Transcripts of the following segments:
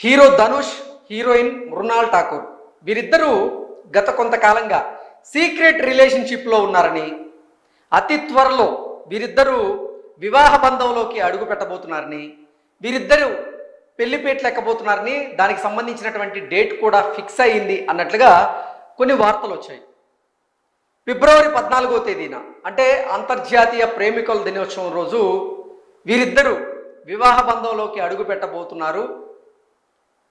Hero Dhanush heroine Mrunal Thakur. వీరిద్దరూ గత కొంతకాలంగా సీక్రెట్ రిలేషన్షిప్లో ఉన్నారని అతి త్వరలో వీరిద్దరూ వివాహ బంధంలోకి అడుగు పెట్టబోతున్నారని వీరిద్దరూ పెళ్ళిపేట్లు ఎక్కబోతున్నారని దానికి సంబంధించినటువంటి డేట్ కూడా ఫిక్స్ అయ్యింది అన్నట్లుగా కొన్ని వార్తలు వచ్చాయి. ఫిబ్రవరి పద్నాలుగో తేదీన అంటే అంతర్జాతీయ ప్రేమికుల దినోత్సవం రోజు వీరిద్దరూ వివాహ బంధంలోకి అడుగు పెట్టబోతున్నారు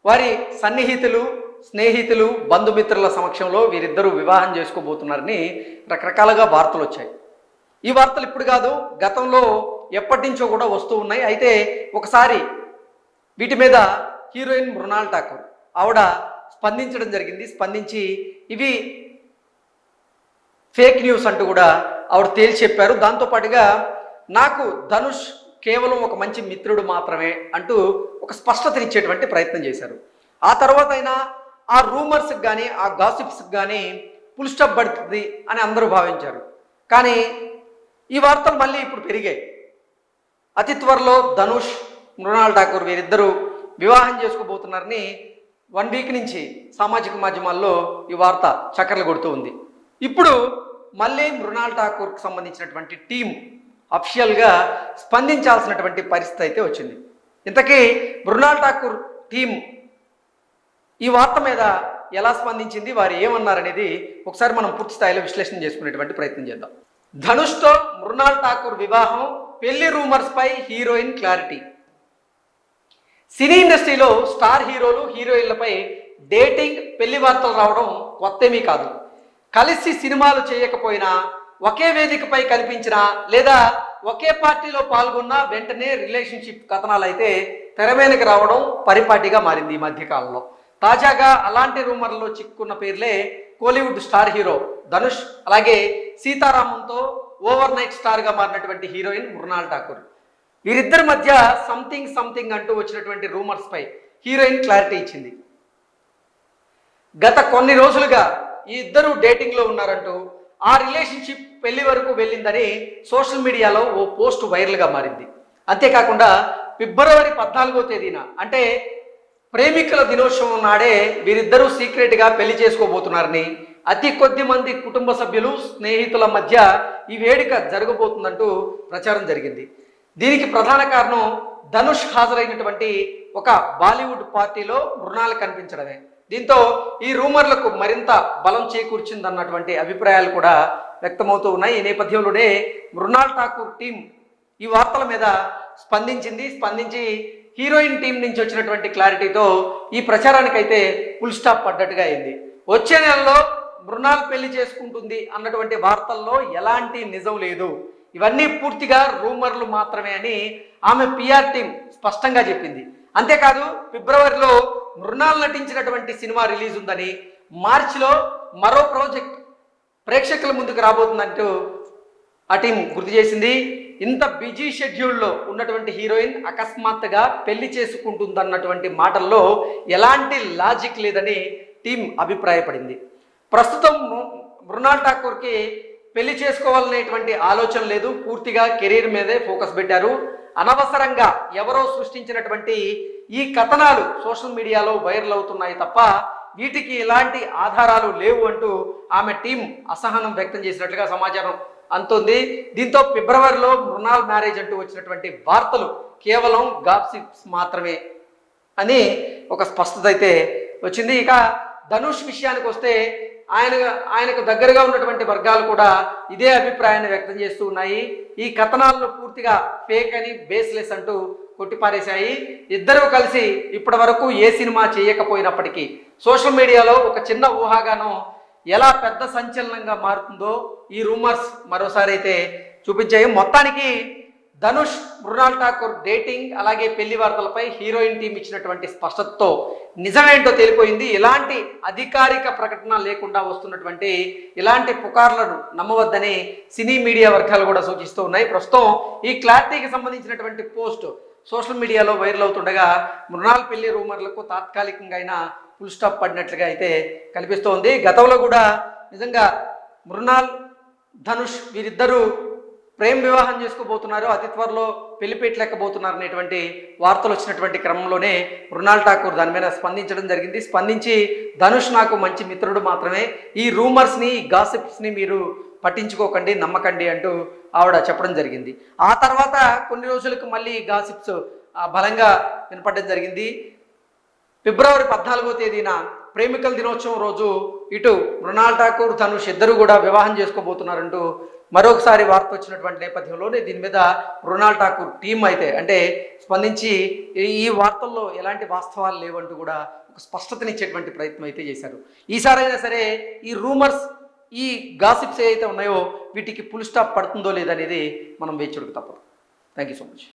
వారి సన్నిహితులు స్నేహితులు బంధుమిత్రుల సమక్షంలో వీరిద్దరూ వివాహం చేసుకోబోతున్నారని రకరకాలుగా వార్తలు వచ్చాయి. ఈ వార్తలు ఇప్పుడు కాదు గతంలో ఎప్పటి నుంచో కూడా వస్తూ ఉన్నాయి. అయితే ఒకసారి వీటి మీద హీరోయిన్ మృణాల్ ఠాకూర్ ఆవిడ స్పందించడం జరిగింది. స్పందించి ఇవి ఫేక్ న్యూస్ అంటూ కూడా ఆవిడ తేల్చి చెప్పారు. దాంతోపాటుగా నాకు ధనుష్ కేవలం ఒక మంచి మిత్రుడు మాత్రమే అంటూ ఒక స్పష్టతనిచ్చేటువంటి ప్రయత్నం చేశారు. ఆ తర్వాత అయినా ఆ రూమర్స్కి కానీ ఆ గాసిప్స్కి కానీ ఫుల్ స్టాప్ పడుతుంది అని అందరూ భావించారు. కానీ ఈ వార్తలు మళ్ళీ ఇప్పుడు పెరిగాయి. అతి త్వరలో ధనుష్ మృణాల్ ఠాకూర్ వీరిద్దరూ వివాహం చేసుకోబోతున్నారని వన్ వీక్ నుంచి సామాజిక మాధ్యమాల్లో ఈ వార్త చక్కర్లు కొడుతూ ఉంది. ఇప్పుడు మళ్ళీ మృణాల్ ఠాకూర్కి సంబంధించినటువంటి టీం అఫిషియల్గా స్పందించాల్సినటువంటి పరిస్థితి అయితే వచ్చింది. ఇంతకీ మృణాల్ ఠాకూర్ టీం ఈ వార్త మీద ఎలా స్పందించింది వారు ఏమన్నారనేది ఒకసారి మనం పూర్తి స్థాయిలో విశ్లేషణ చేసుకునేటువంటి ప్రయత్నం చేద్దాం. ధనుష్తో మృణాల్ ఠాకూర్ వివాహం పెళ్ళి రూమర్స్ పై హీరోయిన్ క్లారిటీ. సినీ ఇండస్ట్రీలో స్టార్ హీరోలు హీరోయిన్లపై డేటింగ్ పెళ్ళి వార్తలు రావడం కొత్తేమీ కాదు. కలిసి సినిమాలు చేయకపోయినా ఒకే వేదికపై కనిపించిన లేదా ఒకే పార్టీలో పాల్గొన్న వెంటనే రిలేషన్షిప్ కథనాలు అయితే తెరమేనకి రావడం పరిపాటిగా మారింది ఈ మధ్యకాలంలో తాజాగా అలాంటి రూమర్లో చిక్కున్న పేర్లే కోలీవుడ్ స్టార్ హీరో ధనుష్ అలాగే సీతారామంతో ఓవర్ నైట్ స్టార్గా మారినటువంటి హీరోయిన్ మృణాల్ ఠాకూర్. వీరిద్దరి మధ్య సంథింగ్ సంథింగ్ అంటూ వచ్చినటువంటి రూమర్స్పై హీరోయిన్ క్లారిటీ ఇచ్చింది. గత కొన్ని రోజులుగా ఈ ఇద్దరు డేటింగ్లో ఉన్నారంటూ ఆ రిలేషన్షిప్ పెళ్ళి వరకు వెళ్ళిందని సోషల్ మీడియాలో ఓ పోస్ట్ వైరల్గా మారింది. అంతేకాకుండా ఫిబ్రవరి పద్నాలుగో తేదీన అంటే ప్రేమికుల దినోత్సవం నాడే వీరిద్దరూ సీక్రెట్గా పెళ్ళి చేసుకోబోతున్నారని అతి కొద్ది మంది కుటుంబ సభ్యులు స్నేహితుల మధ్య ఈ వేడుక జరగబోతుందంటూ ప్రచారం జరిగింది. దీనికి ప్రధాన కారణం ధనుష్ హాజరైనటువంటి ఒక బాలీవుడ్ పార్టీలో మృణాలు కనిపించడమే. దీంతో ఈ రూమర్లకు మరింత బలం చేకూర్చిందన్నటువంటి అభిప్రాయాలు కూడా వ్యక్తమవుతూ ఉన్నాయి. ఈ నేపథ్యంలోనే మృణాల్ ఠాకూర్ టీం ఈ వార్తల మీద స్పందించింది. స్పందించి హీరోయిన్ టీం నుంచి వచ్చినటువంటి క్లారిటీతో ఈ ప్రచారానికైతే ఫుల్ స్టాప్ పడ్డట్టుగా అయింది. వచ్చే నెలలో మృణాల్ పెళ్ళి చేసుకుంటుంది అన్నటువంటి వార్తల్లో ఎలాంటి నిజం లేదు. ఇవన్నీ పూర్తిగా రూమర్లు మాత్రమే అని ఆమె పిఆర్ టీం స్పష్టంగా చెప్పింది. అంతేకాదు ఫిబ్రవరిలో మృణాల్ నటించినటువంటి సినిమా రిలీజ్ ఉందని మార్చిలో మరో ప్రాజెక్ట్ ప్రేక్షకుల ముందుకు రాబోతుందంటూ ఆ టీం గుర్తు చేసింది. ఇంత బిజీ షెడ్యూల్లో ఉన్నటువంటి హీరోయిన్ అకస్మాత్తుగా పెళ్ళి చేసుకుంటుందన్నటువంటి మాటల్లో ఎలాంటి లాజిక్ లేదని టీం అభిప్రాయపడింది. ప్రస్తుతం మృణాల్ ఠాకూర్కి పెళ్ళి చేసుకోవాలనేటువంటి ఆలోచన లేదు. పూర్తిగా కెరీర్ మీదే ఫోకస్ పెట్టారు. అనవసరంగా ఎవరో సృష్టించినటువంటి ఈ కథనాలు సోషల్ మీడియాలో వైరల్ అవుతున్నాయి తప్ప వీటికి ఎలాంటి ఆధారాలు లేవు అంటూ ఆమె టీం అసహనం వ్యక్తం చేసినట్లుగా సమాచారం అంతుంది దీంతో ఫిబ్రవరిలో మృణాల్ మ్యారేజ్ అంటూ వచ్చినటువంటి వార్తలు కేవలం గాప్సిప్స్ మాత్రమే అని ఒక స్పష్టత అయితే వచ్చింది. ఇక ధనుష్ విషయానికి వస్తే ఆయన ఆయనకు దగ్గరగా ఉన్నటువంటి వర్గాలు కూడా ఇదే అభిప్రాయాన్ని వ్యక్తం చేస్తూ ఉన్నాయి. ఈ కథనాలను పూర్తిగా ఫేక్ అని బేస్లెస్ అంటూ కొట్టిపారేశాయి. ఇద్దరూ కలిసి ఇప్పటి వరకు ఏ సినిమా చేయకపోయినప్పటికీ సోషల్ మీడియాలో ఒక చిన్న ఊహాగానం ఎలా పెద్ద సంచలనంగా మారుతుందో ఈ రూమర్స్ మరోసారి అయితే చూపించాయి. మొత్తానికి ధనుష్ మృణాల్ ఠాకూర్ డేటింగ్ అలాగే పెళ్ళి వార్తలపై హీరోయిన్ టీం ఇచ్చినటువంటి స్పష్టతతో నిజమేంటో తేలిపోయింది. ఎలాంటి అధికారిక ప్రకటన లేకుండా వస్తున్నటువంటి ఇలాంటి పుకార్లను నమ్మవద్దని సినీ మీడియా వర్గాలు కూడా సూచిస్తూ ఉన్నాయి. ప్రస్తుతం ఈ క్లారిటీకి సంబంధించినటువంటి పోస్ట్ సోషల్ మీడియాలో వైరల్ అవుతుండగా మృణాల్ పెళ్ళి రూమర్లకు తాత్కాలికంగా అయినా ఫుల్ స్టాప్ పడినట్లుగా అయితే కనిపిస్తోంది. గతంలో కూడా నిజంగా మృణాల్ ధనుష్ వీరిద్దరూ ప్రేమ వివాహం చేసుకోబోతున్నారు. అతి త్వరలో పెళ్ళి పెట్టలేకపోతున్నారు అనేటువంటి వార్తలు వచ్చినటువంటి క్రమంలోనే మృణాల్ ఠాకూర్ దాని మీద స్పందించడం జరిగింది. స్పందించి ధనుష్ నాకు మంచి మిత్రుడు మాత్రమే. ఈ రూమర్స్ని ఈ గాసిప్స్ని మీరు పట్టించుకోకండి నమ్మకండి అంటూ ఆవిడ చెప్పడం జరిగింది. ఆ తర్వాత కొన్ని రోజులకు మళ్ళీ గాసిప్స్ బలంగా వినపడడం జరిగింది. ఫిబ్రవరి పద్నాలుగో తేదీన ప్రేమికుల దినోత్సవం రోజు ఇటు మృణాల్ ఠాకూర్ ధనుష్ ఇద్దరు కూడా వివాహం చేసుకోబోతున్నారంటూ మరొకసారి వార్త వచ్చినటువంటి నేపథ్యంలోనే దీని మీద మృణాల్ ఠాకూర్ టీం అయితే అంటే స్పందించి ఈ- ఈ వార్తల్లో ఎలాంటి వాస్తవాలు లేవంటూ కూడా ఒక స్పష్టతనిచ్చేటువంటి ప్రయత్నం అయితే చేశారు. ఈసారైనా సరే ఈ రూమర్స్ ఈ గాసిప్స్ ఏవైతే ఉన్నాయో వీటికి ఫుల్ స్టాప్ పడుతుందో లేదనేది మనం వేచి చూడక తప్పదు. Thank you so much